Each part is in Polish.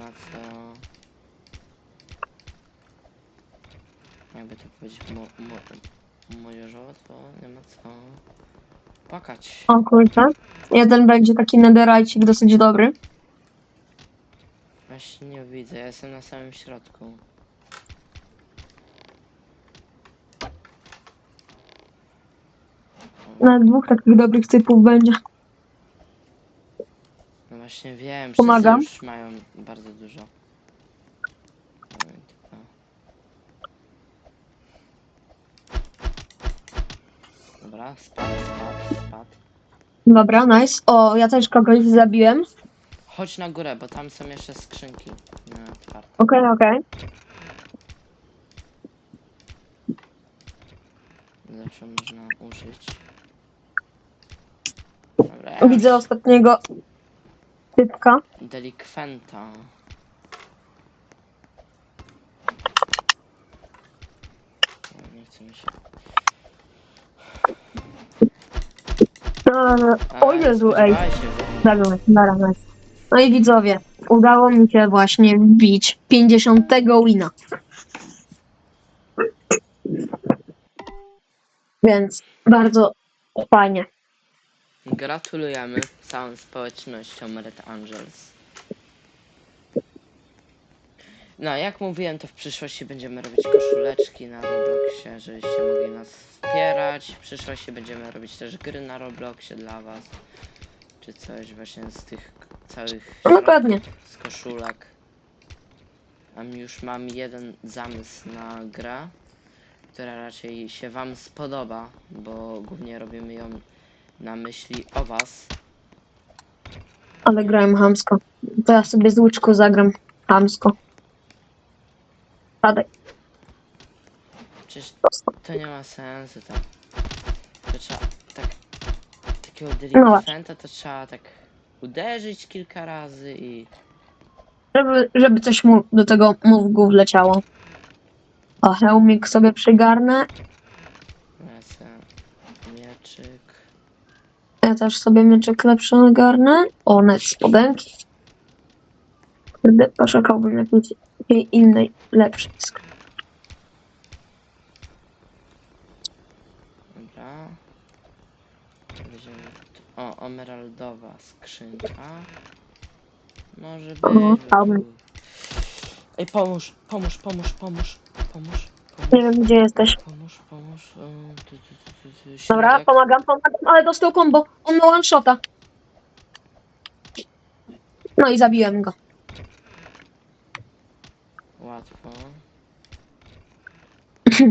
ma co... Jakby to powiedzieć mo, mo, młodzieżowo, to nie ma co... Płakać. O kurczę. Jeden będzie taki netherite dosyć dobry. Właśnie nie widzę, ja jestem na samym środku. Na dwóch takich dobrych typów będzie. Właśnie wiem, Pomagam. wszyscy już mają bardzo dużo. Dobra, spadł, spadł, spadł. Dobra, nice. O, ja też kogoś zabiłem. Chodź na górę, bo tam są jeszcze skrzynki. No, otwarte. Okej, okej. Zawsze można użyć. Dobra, ja Widzę już ostatniego typka. delikwenta. Nie chcę mi się. Eee, O Jezu, ej. spodziewałeś się, że- Zabił mnie. Dobra, nice. No i widzowie, udało mi się właśnie wbić 50 wina. Więc bardzo fajnie. Gratulujemy całą społecznością Red Angels. No, jak mówiłem, to w przyszłości będziemy robić koszuleczki na Robloxie, żebyście mogli nas wspierać. W przyszłości będziemy robić też gry na Robloxie dla was. Czy coś właśnie z tych całych dokładnie. z koszulek. A już mam jeden zamysł na grę, która raczej się wam spodoba, bo głównie robimy ją na myśli o was. Ale grałem hamsko. To ja sobie z łyczku zagram hamsko. Padaj. Przecież to nie ma sensu tak. To trzeba tak takiego No delikwenta to trzeba tak uderzyć kilka razy i Żeby, żeby coś mu do tego mózgu wleciało. O, hełmik sobie przygarnę. Ja też sobie mieczyk lepszy ogarnę. O, net spodenki. Kurde, poszukałbym jakiejś jakiej innej, lepszej. sk- Dobra. O, emeraldowa skrzynka. Może. O, by. Ej, pomóż, pomóż, pomóż, pomóż, pomóż. Nie wiem, gdzie jesteś. Pomóż, pomóż. Dobra, środek. pomagam, pomagam, ale dostał combo. On ma one shota. No i zabiłem go. Łatwo.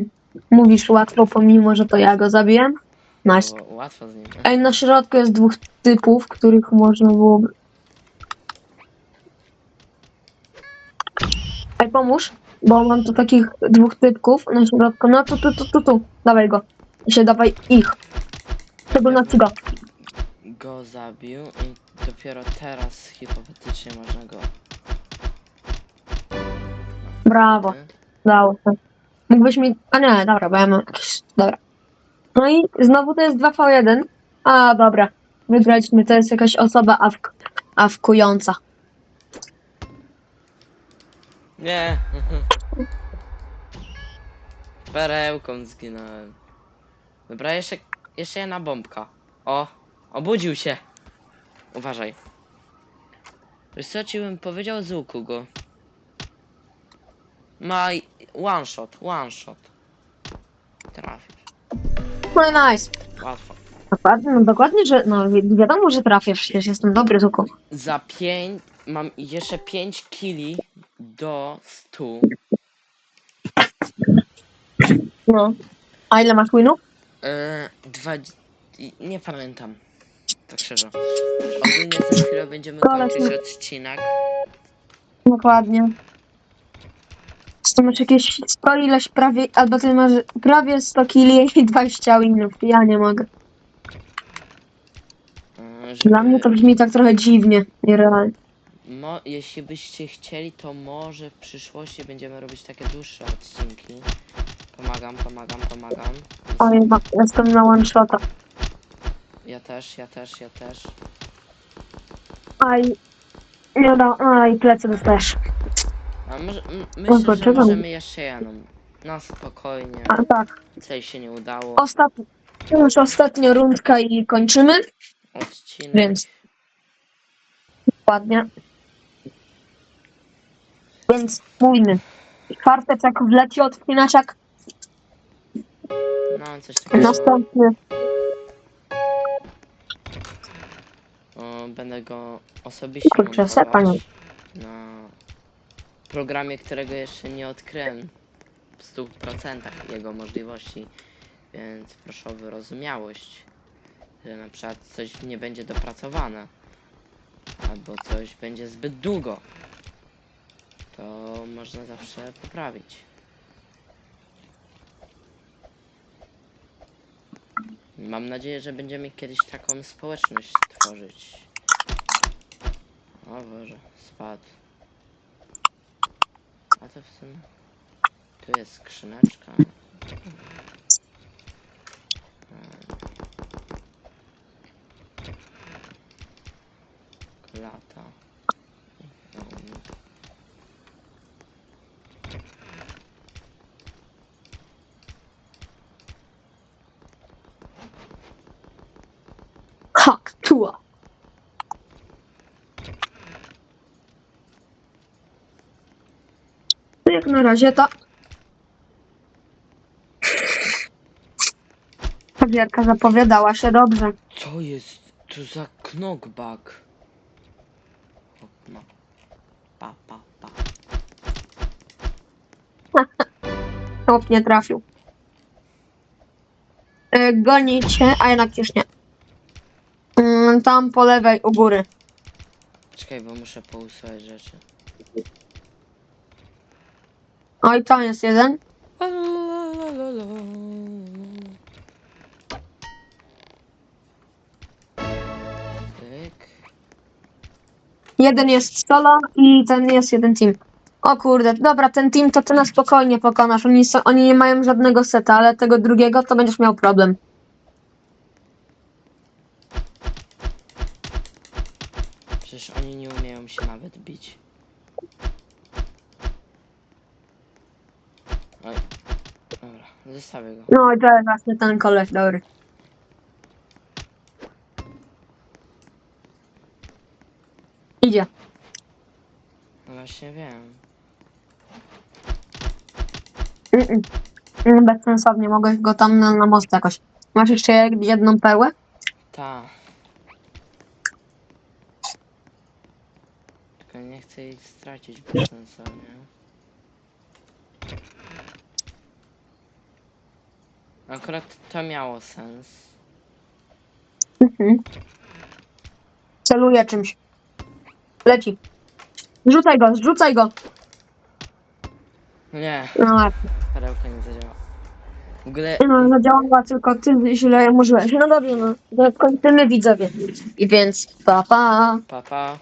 Mówisz łatwo, pomimo, że to ja go zabiłem. Nice. Łatwo z nim. Ej, na środku jest dwóch typów, których można byłoby... Ej, pomóż, bo mam tu takich dwóch typków na środku. No tu, tu, tu, tu, tu. Dawaj go. I się dawaj ich. W szczególności go. Go zabił i dopiero teraz hipotetycznie można go. Brawo. Dało się. Mógłbyś mi... A nie, dobra, bo ja mam jakieś... Dobra. No i znowu to jest 2v1. A, dobra. Wygraliśmy. To jest jakaś osoba awk... awkująca. Nie. Perełką zginąłem. Dobra, jeszcze, jeszcze jedna bombka. O, obudził się. Uważaj. Wiesz co ci bym powiedział z łuku go. Ma i- one shot, one shot. Trafisz. No nice. Łatwo. Dokładnie, no dokładnie, że no wi- wiadomo, że trafię, przecież jestem dobry z łuku. Za pięć, mam jeszcze 5 kili do 100. No. A ile masz winów? Eee, dwa... Nie pamiętam. Tak szczerze. Ogólnie za chwilę będziemy Ale kończyć to- odcinek. Dokładnie. Ty masz jakieś 100 ileś prawie, albo ty masz prawie 100 kili i 20 winów. Ja nie mogę. Eee, żeby... Dla mnie to brzmi tak trochę dziwnie, nierealnie. Mo... Jeśli byście chcieli, to może w przyszłości będziemy robić takie dłuższe odcinki. Pomagam, pomagam, pomagam. O, jeba, jestem na one shota. Ja też, ja też, ja też. Aj. Nie da, a i plecy dostajesz. A może, m- myślę, że poczekam. możemy jeszcze jedną. Na spokojnie. A tak, Coś się nie udało. ostatni. Już ostatnia rundka i kończymy, Odcinek. więc ładnie. Więc mówimy. Czwarteczek wleci odpinaczek, No, coś takiego. następny. O, będę go osobiście Kurczę, sepa nie. montować na programie, którego jeszcze nie odkryłem w 100% jego możliwości, więc proszę o wyrozumiałość, że na przykład coś nie będzie dopracowane, albo coś będzie zbyt długo, to można zawsze poprawić. Mam nadzieję, że będziemy kiedyś taką społeczność tworzyć. O Boże, spadł. A to w sumie... Tu jest skrzyneczka. Lata. Hak, tua. Jak na razie to. Ta gierka zapowiadała się dobrze. Co jest tu za knockback? O, no. Pa, pa, pa. Nie trafił. E, Goni cię, a jednak już nie. Tam po lewej u góry. Czekaj, bo muszę pousuwać rzeczy. Oj, tam jest jeden. Tyk. Jeden jest solo i ten jest jeden team. O kurde, dobra, ten team to ty na spokojnie pokonasz. Oni, są, oni nie mają żadnego seta, ale tego drugiego to będziesz miał problem. Przecież oni nie umieją się nawet bić. Oj. Dobra, zostawię go. No i to jest właśnie ten koleś, dobry. Idzie. No właśnie wiem. Mm-mm. Mm, Bezsensownie, mogę go tam na, na most jakoś. Masz jeszcze jedną pełę? Ta. Tylko nie chcę ich stracić bezsensownie. Akurat to miało sens. Mhm. Celuję czymś. Leci. Rzucaj go, rzucaj go. Nie, No, ładnie. perełka nie zadziała. W ogóle no zadziałała tylko ty źle użyłeś. No dobrze, no. To kończymy widzowie. I więc pa pa. papa.